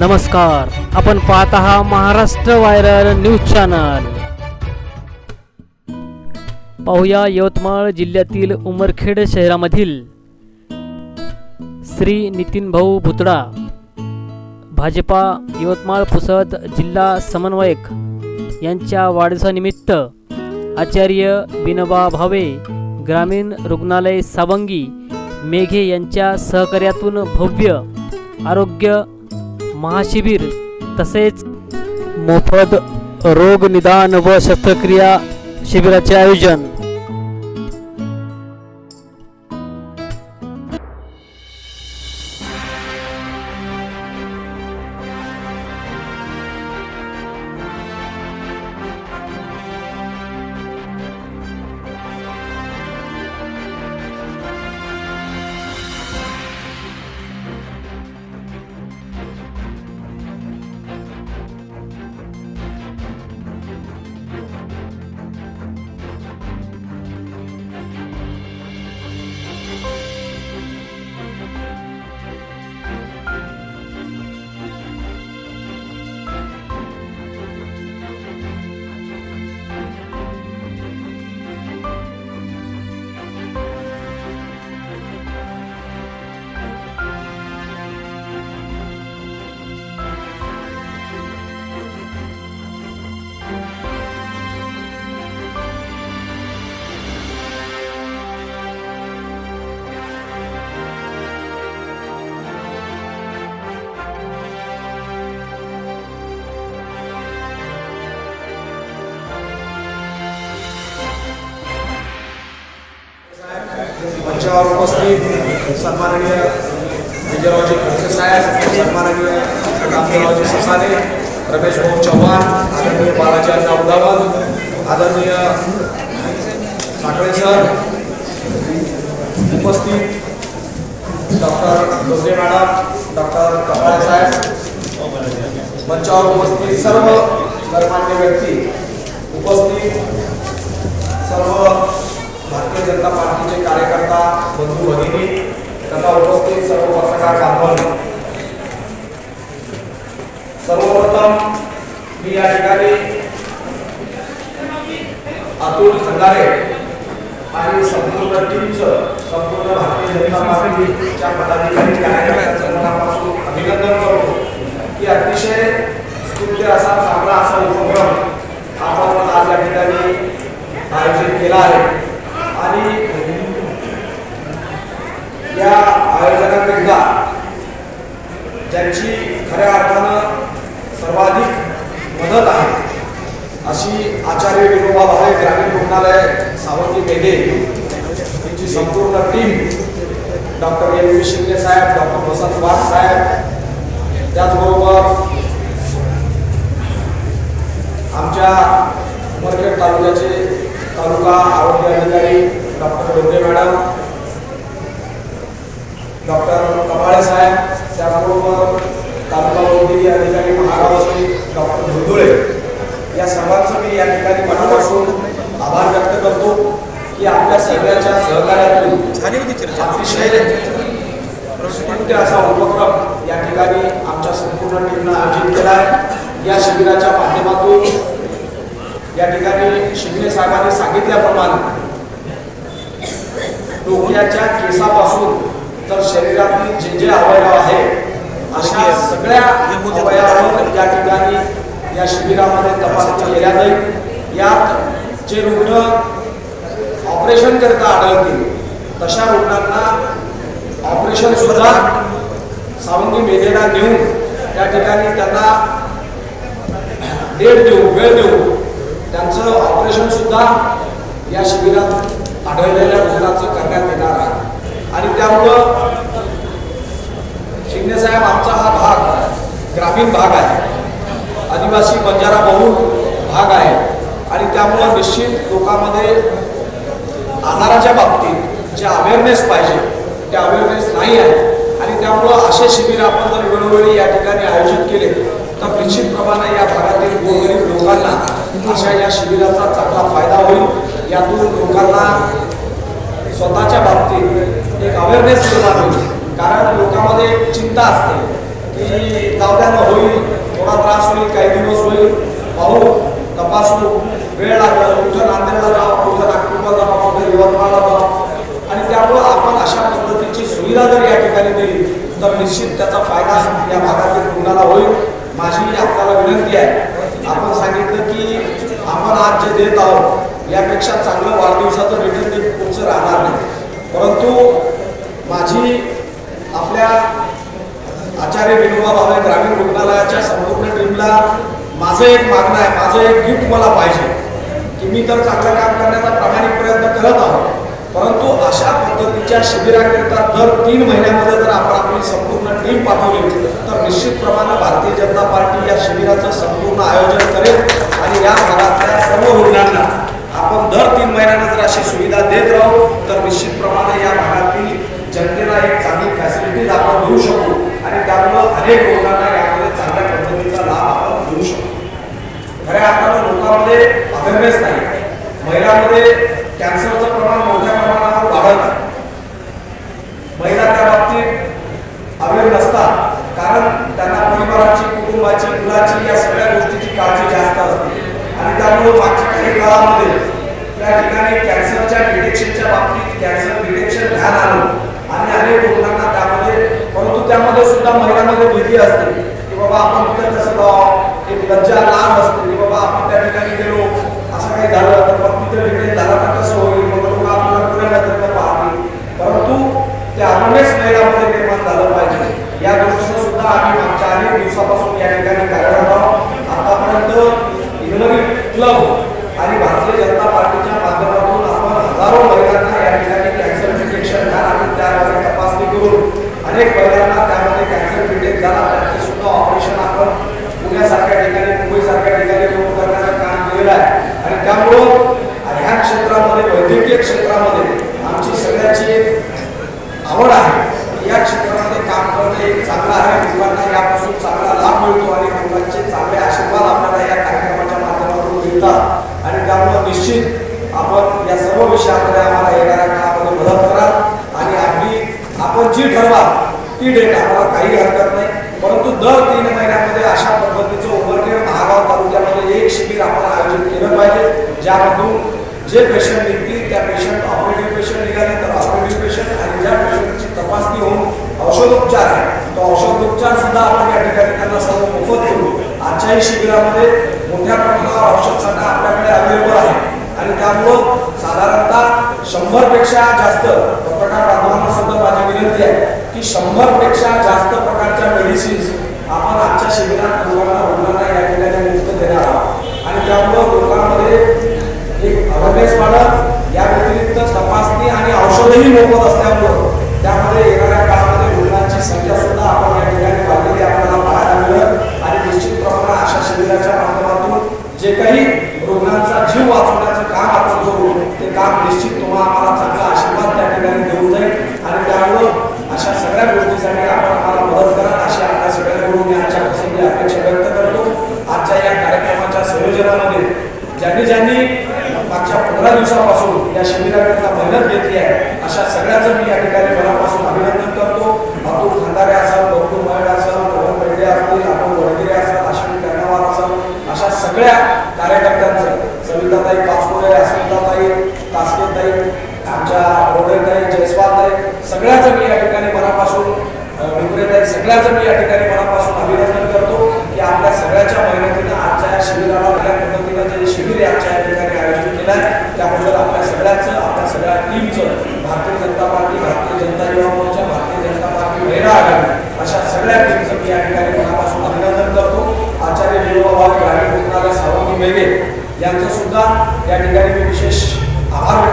नमस्कार आपण पाहत आहात महाराष्ट्र व्हायरल न्यूज चॅनल पाहूया यवतमाळ जिल्ह्यातील उमरखेड शहरामधील श्री नितीन भाऊ भुतडा भाजपा यवतमाळ पुसद जिल्हा समन्वयक यांच्या वाढदिवसानिमित्त आचार्य बिनोबा भावे ग्रामीण रुग्णालय सावंगी मेघे यांच्या सहकार्यातून भव्य आरोग्य महाशिबिर तसेच मोफत रोग निदान व शस्त्रक्रिया शिबिराचे आयोजन. मंचावर उपस्थित सन्माननीय विजयरावजी खडसे साहेब सन्माननीय रामदेवरावजी ससाने रमेश भाऊ चव्हाण आदरणीय बालाजी अण्णा उदावत आदरणीय साखळे सर उपस्थित doctor Donge madam doctor Kapale साहेब मंचावर उपस्थित सर्व गणमान्य व्यक्ती उपस्थित सर्व भारतीय जनता पार्टीचे कार्यकर्ता बंधू भगिनी तथा उपस्थित सर्व पत्रकार बांधव सर्वप्रथम मी या ठिकाणी अतुल खंडारे आणि संपूर्ण टीमचं संपूर्ण भारतीय जनता पार्टीच्या पदाधिकारी कार्यकर्त्यांचं मनापासून अभिनंदन करतो की अतिशय स्तुत्य असा चांगला असा उपक्रम आपण आज या ठिकाणी आयोजित केला आहे आणि या आयोजनाकरिता ज्यांची खऱ्या अर्थानं सर्वाधिक मदत आहे. अशी आचार्य विनोबा भावे ग्रामीण रुग्णालय सावंती मेघे यांची संपूर्ण team doctor M V Shinde साहेब डॉक्टर वसंत वाघ साहेब त्याचबरोबर आमच्या उमरखेड तालुक्याचे तालुका आरोग्य अधिकारी doctor Donge madam doctor Kapale साहेब त्याचबरोबर तालुका वैद्यकीय अधिकारी महाराष्ट्री डॉक्टर धुंदुळे या सर्वांचं मी या ठिकाणी मनापासून आभार व्यक्त करतो की आपल्या सगळ्याच्या सहकार्यातून अतिशय प्रस्तुत्य असा उपक्रम या ठिकाणी आमच्या संपूर्ण टीमनं आयोजित केला आहे. या शिबिराच्या माध्यमातून या ठिकाणी शिंदे साहेबांनी सांगितल्याप्रमाणे डोक्याच्या केसापासून तर शरीरातील जे जे अवयव आहे अशा सगळ्या अवयवावर या ठिकाणी या शिबिरामध्ये तपासणी केल्या जाईल. यात जे रुग्ण ऑपरेशन करता आढळतील तशा रुग्णांना ऑपरेशन सुद्धा सावंगी मेधेला नेऊन त्या ठिकाणी त्यांना डेट देऊ वेळ देऊ. त्यांचं ऑपरेशन सुद्धा या शिबिरात आढळलेल्या रुग्णाचं करण्यात येणार आहे. आणि त्यामुळं शिंदेसाहेब आमचा हा भाग ग्रामीण भाग आहे. आदिवासी बंजारा बहुल भाग आहे. आणि त्यामुळं निश्चित लोकांमध्ये आजाराच्या बाबतीत जे अवेअरनेस पाहिजे ते अवेअरनेस नाही आहे. आणि त्यामुळं असे शिबिर आपण जर वेळोवेळी या ठिकाणी आयोजित केले तर निश्चितप्रमाणे या भागातील गोरगरीब लोकांना अशा या शिबिराचा चांगला फायदा होईल. यातून लोकांना स्वतःच्या बाबतीत एक अवेअरनेस निर्माण होईल. कारण लोकांमध्ये एक चिंता असते की जाऊद्यानं होईल थोडा त्रास होईल काही दिवस होईल. पाहू तपासू वेळ लागेल कुठं नांदेडला जावं कुठं नागपूरला जावा कुठं यवतमाळला जावं. आणि त्यामुळं आपण अशा पद्धतीची सुविधा जर या ठिकाणी दिली तर निश्चित त्याचा फायदा या भागातील रुग्णाला होईल. माझी आपल्याला विनंती आहे आपण सांगितलं की आपण आज जे देत आहोत यापेक्षा चांगलं वाढदिवसाचं रिटर्न ते पुढचं राहणार नाही. परंतु माझी आपल्या ठिकाणी विनोबा भावे ग्रामीण रुग्णालयाच्या संपूर्ण टीमला माझं एक मागणं आहे माझं एक गिफ्ट मला पाहिजे. की मी तर चांगलं काम करण्याचा प्रामाणिक प्रयत्न करत आहोत परंतु अशा पद्धतीच्या शिबिराकरिता दर तीन महिन्यामध्ये जर आपण आपली संपूर्ण टीम पाठवली तर निश्चितप्रमाणे भारतीय जनता पार्टी या शिबिराचं संपूर्ण आयोजन करेल आणि या भागातल्या सर्व रुग्णांना आपण दर तीन महिन्यानं जर अशी सुविधा देत राहू तर निश्चितप्रमाणे या भागातील जनतेला एक चांगली फॅसिलिटीज आपण देऊ शकू. अनेक लोकांना यामध्ये चांगल्या पद्धतीचा लाभ आपण देऊ शकतो. खऱ्या अर्थानं लोकांमध्ये अवेअरनेस नाही. महिलांमध्ये कॅन्सरचं प्रमाण मोठ्या प्रमाणावर वाढत आहे. महिला त्या बाबतीत अवेअर नसतात कारण त्यांना परिवाराची कुटुंबाची मुलाची या सगळ्या गोष्टीची काळजी जास्त असते. आणि त्यामुळे मागच्या काही काळामध्ये त्या ठिकाणी कॅन्सरच्या डिटेक्शनच्या बाबतीत कॅन्सर डिटेक्शन ध्यान आलं आणि अनेक लोकांना परंतु त्यामध्ये सुद्धा महिलांमध्ये भीती असते की बाबा आपण तिथं कसं जावं एक लज्जा लाभ असते की बाबा आपण त्या ठिकाणी गेलो असं काही झालं तर मग तिथं डिटेक्ट झाला तर कसं होईल मग लोक आपल्याला पुन्हा नजरेनं पाहतील परंतु ते अवेअरनेस महिलांमध्ये निर्माण झालं पाहिजे या दृष्टीनं सुद्धा आम्ही मागच्या अनेक दिवसापासून या ठिकाणी कार्यरत आहोत आतापर्यंत इंग्लरी क्लब आणि भारतीय जनता पार्टीच्या माध्यमातून आपण हजारो महिलांना या ठिकाणी कॅन्सर डिटेक्शन घ्या आणि त्याद्वारे तपासणी करून अनेक महिलांना त्यामध्ये कॅन्सर पीडित झाला. त्यांचं सुद्धा ऑपरेशन आपण पुण्यासारख्या ठिकाणी मुंबईसारख्या ठिकाणी घेऊन करण्याचं काम केलेलं आहे. आणि त्यामुळं ह्या क्षेत्रामध्ये वैद्यकीय क्षेत्रामध्ये आमची सगळ्याची एक आवड आहे या क्षेत्रामध्ये काम करणं एक चांगलं आहे. लोकांना यापासून चांगला लाभ मिळतो आणि लोकांचे चांगले आशीर्वाद आपल्याला या कार्यक्रमाच्या माध्यमातून मिळतात. आणि त्यामुळं निश्चित आपण या सर्व विषयामध्ये आम्हाला येणाऱ्या काळामध्ये मदत करा आणि आपली आपण जी ठरवा ती डेट आम्हाला काही हरकत नाही. परंतु दर तीन महिन्यामध्ये अशा पद्धतीचं उमरखेड महागाव तालुक्यामध्ये एक शिबिर आपण आयोजित केलं पाहिजे ज्यामधून जे पेशंट निघतील त्या पेशंट ऑपरेटिव्ह पेशंट निघाले तर ऑपरेटिव्ह पेशंट आणि ज्या पेशंटची तपासणी होऊन औषधोपचार आहे तो औषधोपचार सुद्धा आपण या ठिकाणी त्यांना सर्व मोफत करू. आजच्याही शिबिरामध्ये मोठ्या प्रमाणावर औषध साठा आपल्याकडे अवेलेबल आहे आणि त्यामुळं साधारणतः शंभरपेक्षा जास्त पत्रकार बांधवांना सुद्धा माझी विनंती आहे की शंभरपेक्षा जास्त प्रकारच्या मेडिसिन्स आपण आजच्या शिबिरात लोकांना रुग्णांना या ठिकाणी मुफ्त देणार आहोत. आणि त्यामुळं लोकांमध्ये एक अवेअरनेस वाढत या व्यतिरिक्त तपासणी आणि औषधही मोफत असल्यामुळं त्यामध्ये येणाऱ्या काळामध्ये रुग्णांची संख्या सुद्धा आपण या ठिकाणी वाढलेली आपल्याला पाहायला मिळत आणि निश्चित प्रमाणात अशा शिबिराच्या माध्यमातून जे काही रुग्णांचा जीव वाचवण्याचं काम आपण करू ते काम निश्चित तुम्हाला आम्हाला चांगला आशीर्वाद त्या ठिकाणी देऊन जाईल आणि त्यामुळं अशा सगळ्या गोष्टीसाठी आपण आम्हाला मदत करा अशी आपल्या सगळ्यांकडून मी आजच्या प्रसंगी अपेक्षा व्यक्त करतो. आजच्या या कार्यक्रमाच्या संयोजनामध्ये ज्यांनी ज्यांनी मागच्या पंधरा दिवसापासून या शिबिराकरिता मेहनत घेतली आहे अशा सगळ्याचं मी या ठिकाणी मनापासून अभिनंदन करतो. अतुल खंदारे असाल बबलू मयड असाल पवन पेंडे असतील आपण वडगिरे असाल अश्विन कर्णावार असाल अशा सगळ्या कार्यकर्त्यांचं सविताताई पाचपुरे अस्मिताताई तासकेताई आमच्या रोडेताई जयस्वालताई सगळ्याचं मी या ठिकाणी सगळ्याचं मी या ठिकाणी मनापासून अभिनंदन करतो की आपल्या सगळ्याच्या मेहनतीनं आजच्या या शिबिराला आपल्या पद्धतीनं जे शिबिर आजच्या या ठिकाणी आयोजित केलं आहे त्याबद्दल आपल्या सगळ्याचं आपल्या सगळ्या टीमचं भारतीय जनता पार्टी भारतीय जनता युवा मोर्चा भारतीय जनता पार्टी महिला आघाडी अशा सगळ्या टीमचं मी या ठिकाणी मनापासून अभिनंदन करतो. आचार्य विनोबा ग्रामीण रुग्णालय सावंगी मेघे यांचं सुद्धा या ठिकाणी मी विशेष आभार